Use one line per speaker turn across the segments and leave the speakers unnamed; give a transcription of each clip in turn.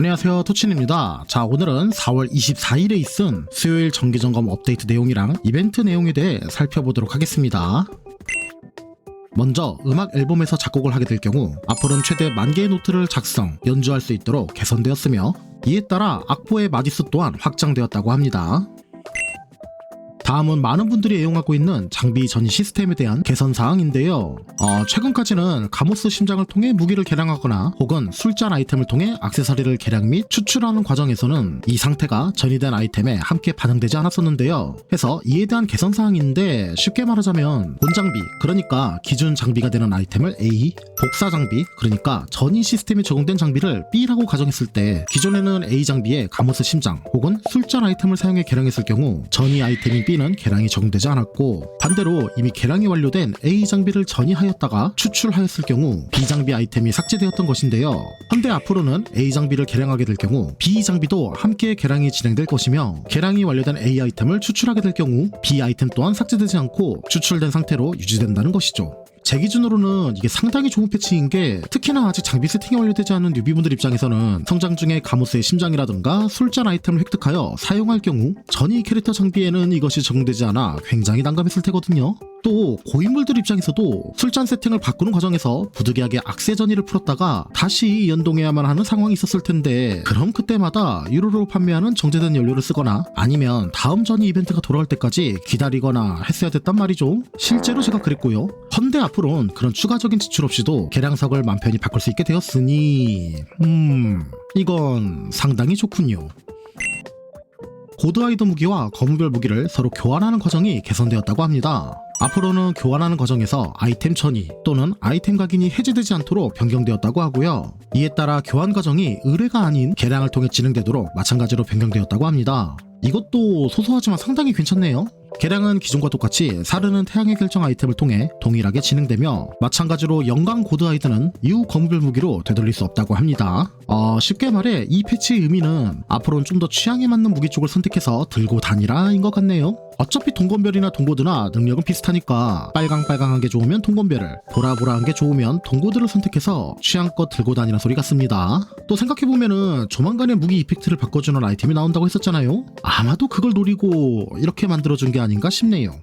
안녕하세요 토친입니다 자 오늘은 4월 24일에 있은 수요일 정기점검 업데이트 내용이랑 이벤트 내용에 대해 살펴보도록 하겠습니다 먼저 음악 앨범에서 작곡을 하게 될 경우 앞으로는 최대 만 개의 노트를 작성, 연주할 수 있도록 개선되었으며 이에 따라 악보의 마디수 또한 확장되었다고 합니다. 다음은 많은 분들이 애용하고 있는 장비 전이 시스템에 대한 개선 사항인데요. 어, 최근까지는 가모스 심장을 통해 무기를 개량하거나 혹은 술잔 아이템을 통해 악세사리를 개량 및 추출하는 과정에서는 이 상태가 전이된 아이템에 함께 반영되지 않았었는데요. 해서 이에 대한 개선 사항인데 쉽게 말하자면 본 장비 그러니까 기준 장비가 되는 아이템을 A, 복사 장비 그러니까 전이 시스템이 적용된 장비를 B라고 가정했을 때 기존에는 A 장비에 가모스 심장 혹은 술잔 아이템을 사용해 개량했을 경우 전이 아이템인 B는 개량이 적용되지 않았고 반대로 이미 개량이 완료된 A 장비를 전이하였다가 추출하였을 경우 B 장비 아이템이 삭제되었던 것인데요. 현대 앞으로는 A 장비를 개량하게 될 경우 B 장비도 함께 개량이 진행될 것이며 개량이 완료된 A 아이템을 추출하게 될 경우 B 아이템 또한 삭제되지 않고 추출된 상태로 유지된다는 것이죠. 제 기준으로는 이게 상당히 좋은 패치인 게 특히나 아직 장비 세팅이 완료되지 않은 뉴비분들 입장에서는 성장 중에 가모스의 심장이라든가 술잔 아이템을 획득하여 사용할 경우 전이 캐릭터 장비에는 이것이 적용되지 않아 굉장히 난감했을 테거든요. 또 고인물들 입장에서도 술잔 세팅을 바꾸는 과정에서 부득이하게 악세 전이를 풀었다가 다시 연동해야만 하는 상황이 있었을 텐데 그럼 그때마다 유로로 판매하는 정제된 연료를 쓰거나 아니면 다음 전이 이벤트가 돌아올 때까지 기다리거나 했어야 됐단 말이죠. 실제로 제가 그랬고요. 헌데 앞으론 그런 추가적인 지출 없이도 개량석을 맘 편히 바꿀 수 있게 되었으니 음 이건 상당히 좋군요 고드아이더 무기와 검은별 무기를 서로 교환하는 과정이 개선되었다고 합니다. 앞으로는 교환하는 과정에서 아이템 천이 또는 아이템 각인이 해제되지 않도록 변경되었다고 하고요. 이에 따라 교환 과정이 의뢰가 아닌 개량을 통해 진행되도록 마찬가지로 변경되었다고 합니다. 이것도 소소하지만 상당히 괜찮네요. 개량은 기존과 똑같이 사르는 태양의 결정 아이템을 통해 동일하게 진행되며 마찬가지로 영광 고드 아이드는 이후 검별 무기로 되돌릴 수 없다고 합니다. 어, 쉽게 말해 이 패치의 의미는 앞으로는 좀 더 취향에 맞는 무기 쪽을 선택해서 들고 다니라인 것 같네요. 어차피 동건별이나 동고드나 능력은 비슷하니까 빨강빨강한 게 좋으면 동건별을 보라보라한 게 좋으면 동고드를 선택해서 취향껏 들고 다니는 소리 같습니다. 또 생각해보면은 조만간에 무기 이펙트를 바꿔주는 아이템이 나온다고 했었잖아요. 아마도 그걸 노리고 이렇게 만들어준 게 아닌가 싶네요.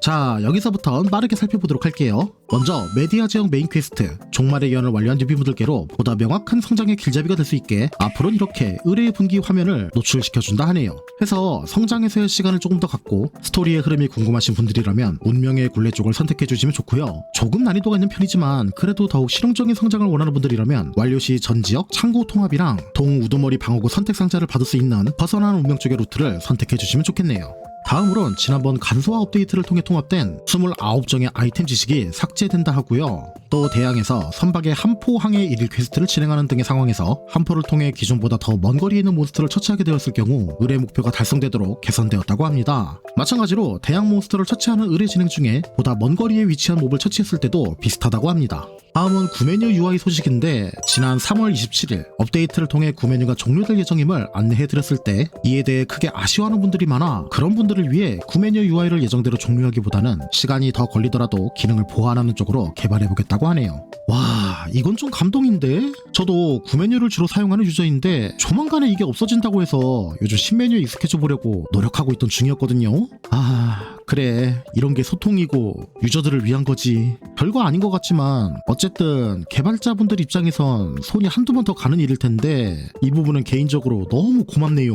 자 여기서부터 빠르게 살펴보도록 할게요. 먼저 메디아 지역 메인 퀘스트. 종말의 예언을 완료한 뉴비분들께로 보다 명확한 성장의 길잡이가 될 수 있게 앞으로는 이렇게 의뢰의 분기 화면을 노출시켜준다 하네요. 해서 성장에서의 시간을 조금 더 갖고 스토리의 흐름이 궁금하신 분들이라면 운명의 굴레 쪽을 선택해주시면 좋고요. 조금 난이도가 있는 편이지만 그래도 더욱 실용적인 성장을 원하는 분들이라면 완료 시 전 지역 창고 통합이랑 동 우두머리 방어구 선택 상자를 받을 수 있는 벗어난 운명 쪽의 루트를 선택해주시면 좋겠네요 다음으론 지난번 간소화 업데이트를 통해 통합된 29종의 아이템 지식이 삭제된다 하고요. 또 대항에서 선박의 한포항해 일일 퀘스트를 진행하는 등의 상황에서 한포를 통해 기존보다 더 먼 거리에 있는 몬스터를 처치하게 되었을 경우 의뢰 목표가 달성되도록 개선되었다고 합니다. 마찬가지로 대항 몬스터를 처치하는 의뢰 진행 중에 보다 먼 거리에 위치한 몹을 처치했을 때도 비슷하다고 합니다. 다음은 구메뉴 UI 소식인데 지난 3월 27일 업데이트를 통해 구메뉴가 종료될 예정임을 안내해드렸을 때 이에 대해 크게 아쉬워하는 분들이 많아 그런 분들 을 위해 구메뉴 UI를 예정대로 종료하기보다는 시간이 더 걸리더라도 기능을 보완하는 쪽으로 개발해보겠다고 하네요. 와 이건 좀 감동인데? 저도 구메뉴를 주로 사용하는 유저인데 조만간에 이게 없어진다고 해서 요즘 신메뉴에 익숙해져 보려고 노력하고 있던 중이었거든요. 아 그래 이런 게 소통이고 유저들을 위한 거지 별거 아닌 것 같지만 어쨌든 개발자분들 입장에선 손이 한두 번 더 가는 일일 텐데 이 부분은 개인적으로 너무 고맙네요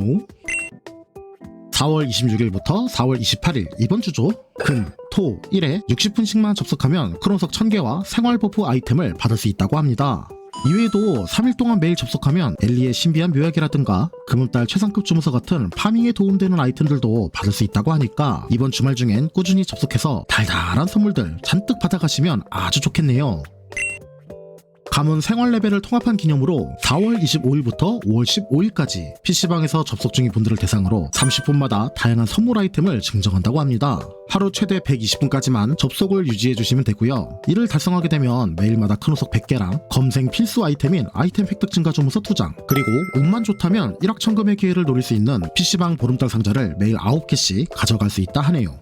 4월 26일부터 4월 28일 이번 주죠 금, 토, 1회 60분씩만 접속하면 크론석 1000개와 생활 버프 아이템을 받을 수 있다고 합니다 이외에도 3일 동안 매일 접속하면 엘리의 신비한 묘약이라든가 금음달 최상급 주문서 같은 파밍에 도움되는 아이템들도 받을 수 있다고 하니까 이번 주말 중엔 꾸준히 접속해서 달달한 선물들 잔뜩 받아가시면 아주 좋겠네요. 가문 생활 레벨을 통합한 기념으로 4월 25일부터 5월 15일까지 PC방에서 접속 중인 분들을 대상으로 30분마다 다양한 선물 아이템을 증정한다고 합니다. 하루 최대 120분까지만 접속을 유지해 주시면 되고요. 이를 달성하게 되면 매일마다 큰호석 100개랑 검생 필수 아이템인 아이템 획득 증가 주문서 2장 그리고 운만 좋다면 1억 천금의 기회를 노릴 수 있는 PC방 보름달 상자를 매일 9개씩 가져갈 수 있다 하네요.